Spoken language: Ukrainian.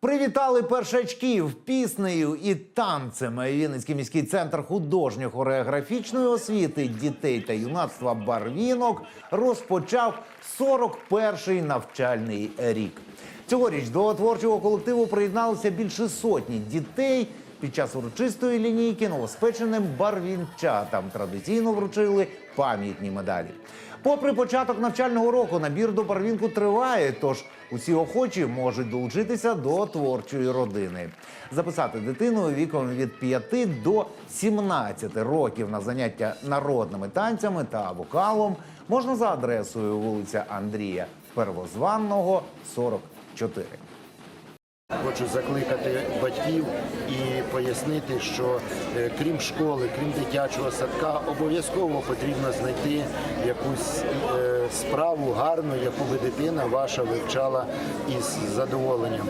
Привітали першачків піснею і танцем. Вінницький міський центр художньо-хореографічної освіти дітей та юнацтва Барвінок розпочав 41-й навчальний рік. Цьогоріч до творчого колективу приєдналося більше сотні дітей. Під час урочистої лінійки новоспеченим барвінчатам традиційно вручили пам'ятні медалі. Попри початок навчального року, набір до барвінку триває, тож усі охочі можуть долучитися до творчої родини. Записати дитину віком від 5 до 17 років на заняття народними танцями та вокалом можна за адресою вулиця Андрія Первозванного, 44. Хочу закликати батьків і пояснити, що е, крім школи, крім дитячого садка, обов'язково потрібно знайти якусь е, справу гарну, яку би дитина ваша вивчала із задоволенням.